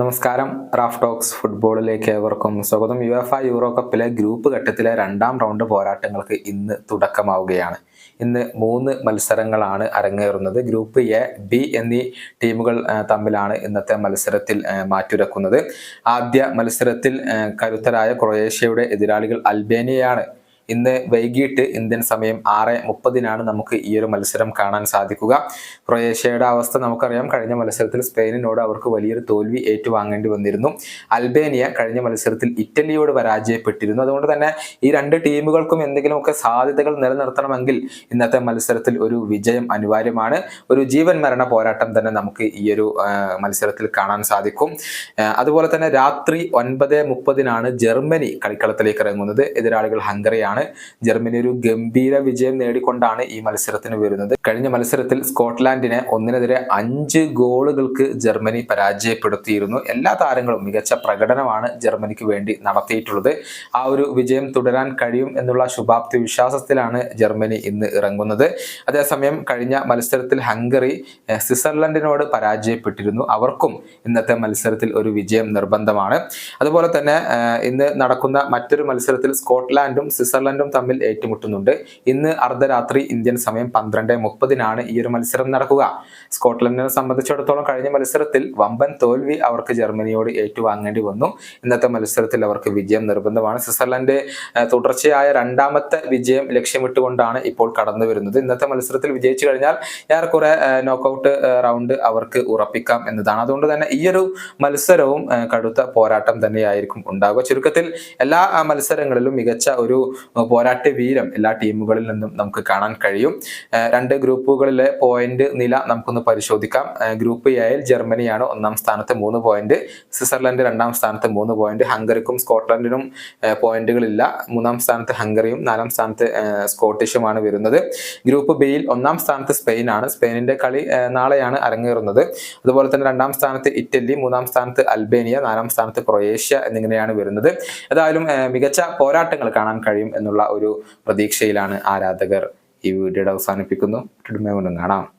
നമസ്കാരം. Raf talks ഫുട്ബോളിലേക്ക് ഏവർക്കും സ്വാഗതം. യു എഫ് യൂറോ കപ്പിലെ ഗ്രൂപ്പ് ഘട്ടത്തിലെ രണ്ടാം റൗണ്ട് പോരാട്ടങ്ങൾക്ക് ഇന്ന് തുടക്കമാവുകയാണ്. ഇന്ന് മൂന്ന് മത്സരങ്ങളാണ് അരങ്ങേറുന്നത്. ഗ്രൂപ്പ് എ ബി എന്നീ ടീമുകൾ തമ്മിലാണ് ഇന്നത്തെ മത്സരത്തിൽ മാറ്റുരക്കുന്നത്. ആദ്യ മത്സരത്തിൽ കരുത്തരായ ക്രൊയേഷ്യയുടെ എതിരാളികൾ അൽബേനിയയാണ് ഇന്ന് വൈകിട്ട് ഇന്ത്യൻ സമയം ആറ് മുപ്പതിനാണ് നമുക്ക് ഈ ഒരു മത്സരം കാണാൻ സാധിക്കുക. ക്രൊയേഷ്യയുടെ അവസ്ഥ നമുക്കറിയാം. കഴിഞ്ഞ മത്സരത്തിൽ സ്പെയിനിനോട് അവർക്ക് വലിയൊരു തോൽവി ഏറ്റുവാങ്ങേണ്ടി വന്നിരുന്നു. അൽബേനിയ കഴിഞ്ഞ മത്സരത്തിൽ ഇറ്റലിയോട് പരാജയപ്പെട്ടിരുന്നു. അതുകൊണ്ട് തന്നെ ഈ രണ്ട് ടീമുകൾക്കും എന്തെങ്കിലുമൊക്കെ സാധ്യതകൾ നിലനിർത്തണമെങ്കിൽ ഇന്നത്തെ മത്സരത്തിൽ ഒരു വിജയം അനിവാര്യമാണ്. ഒരു ജീവൻ മരണ പോരാട്ടം തന്നെ നമുക്ക് ഈ ഒരു മത്സരത്തിൽ കാണാൻ സാധിക്കും. അതുപോലെ തന്നെ രാത്രി ഒൻപത് മുപ്പതിനാണ് ജർമ്മനി കളിക്കളത്തിലേക്ക് ഇറങ്ങുന്നത്. എതിരാളികൾ ഹംഗറിയാണ്. ജർമ്മനി ഒരു ഗംഭീര വിജയം നേടിക്കൊണ്ടാണ് ഈ മത്സരത്തിന് വരുന്നത്. കഴിഞ്ഞ മത്സരത്തിൽ സ്കോട്ട്ലാൻഡിനെ ഒന്നിനെതിരെ അഞ്ച് ഗോളുകൾക്ക് ജർമ്മനി പരാജയപ്പെടുത്തിയിരുന്നു. എല്ലാ താരങ്ങളും മികച്ച പ്രകടനമാണ് ജർമ്മനിക്ക് വേണ്ടി നടത്തിയിട്ടുള്ളത്. ആ ഒരു വിജയം തുടരാൻ കഴിയും എന്നുള്ള ശുഭാപ്തി വിശ്വാസത്തിലാണ് ജർമ്മനി ഇന്ന് ഇറങ്ങുന്നത്. അതേസമയം കഴിഞ്ഞ മത്സരത്തിൽ ഹംഗറി സ്വിറ്റ്സർലൻഡിനോട് പരാജയപ്പെട്ടിരുന്നു. അവർക്കും ഇന്നത്തെ മത്സരത്തിൽ ഒരു വിജയം നിർബന്ധമാണ്. അതുപോലെ തന്നെ ഇന്ന് നടക്കുന്ന മറ്റൊരു മത്സരത്തിൽ സ്കോട്ട്ലാൻഡും സ്വിറ്റ്സർലൻഡും തമ്മിൽ ഏറ്റുമുട്ടുന്നുണ്ട്. ഇന്ന് അർദ്ധരാത്രി ഇന്ത്യൻ സമയം പന്ത്രണ്ട് മുപ്പതിനാണ് ഈ ഒരു മത്സരം നടക്കുക. സ്കോട്ട്ലൻഡിനെ സംബന്ധിച്ചിടത്തോളം കഴിഞ്ഞ മത്സരത്തിൽ വമ്പൻ തോൽവി അവർക്ക് ജർമ്മനിയോട് ഏറ്റുവാങ്ങേണ്ടി വന്നു. ഇന്നത്തെ മത്സരത്തിൽ അവർക്ക് വിജയം നിർബന്ധമാണ്. സ്വിറ്റ്സർലൻഡ് തുടർച്ചയായ രണ്ടാമത്തെ വിജയം ലക്ഷ്യമിട്ടുകൊണ്ടാണ് ഇപ്പോൾ കടന്നു വരുന്നത്. ഇന്നത്തെ മത്സരത്തിൽ വിജയിച്ചു കഴിഞ്ഞാൽ ഏറെക്കുറെ നോക്കൗട്ട് റൗണ്ട് അവർക്ക് ഉറപ്പിക്കാം എന്നതാണ്. അതുകൊണ്ട് തന്നെ ഈ ഒരു മത്സരവും കടുത്ത പോരാട്ടം തന്നെയായിരിക്കും ഉണ്ടാകുക ചുരുക്കത്തിൽ എല്ലാ മത്സരങ്ങളിലും മികച്ച ഒരു പോരാട്ട വീരം എല്ലാ ടീമുകളിൽ നിന്നും നമുക്ക് കാണാൻ കഴിയും. രണ്ട് ഗ്രൂപ്പുകളിലെ പോയിന്റ് നില നമുക്കൊന്ന് പരിശോധിക്കാം. ഗ്രൂപ്പ് എയിൽ ജർമ്മനിയാണ് ഒന്നാം സ്ഥാനത്ത് മൂന്ന് പോയിന്റ് സ്വിറ്റ്സർലൻഡ് രണ്ടാം സ്ഥാനത്ത് മൂന്ന് പോയിന്റ് ഹംഗറിക്കും സ്കോട്ട്ലൻഡിനും പോയിന്റുകളില്ല. മൂന്നാം സ്ഥാനത്ത് ഹംഗറിയും നാലാം സ്ഥാനത്ത് സ്കോട്ടിഷുമാണ് വരുന്നത്. ഗ്രൂപ്പ് ബിയിൽ ഒന്നാം സ്ഥാനത്ത് സ്പെയിനാണ്. സ്പെയിനിന്റെ കളി നാളെയാണ് അരങ്ങേറുന്നത്. അതുപോലെ തന്നെ രണ്ടാം സ്ഥാനത്ത് ഇറ്റലി മൂന്നാം സ്ഥാനത്ത് അൽബേനിയ നാലാം സ്ഥാനത്ത് ക്രൊയേഷ്യ എന്നിങ്ങനെയാണ് വരുന്നത്. ഏതായാലും മികച്ച പോരാട്ടങ്ങൾ കാണാൻ കഴിയും എന്നുള്ള ഒരു പ്രതീക്ഷയിലാണ് ആരാധകർ ഈ വീഡിയോയുടെ അവസാനിപ്പിക്കുന്നു. കാണാം.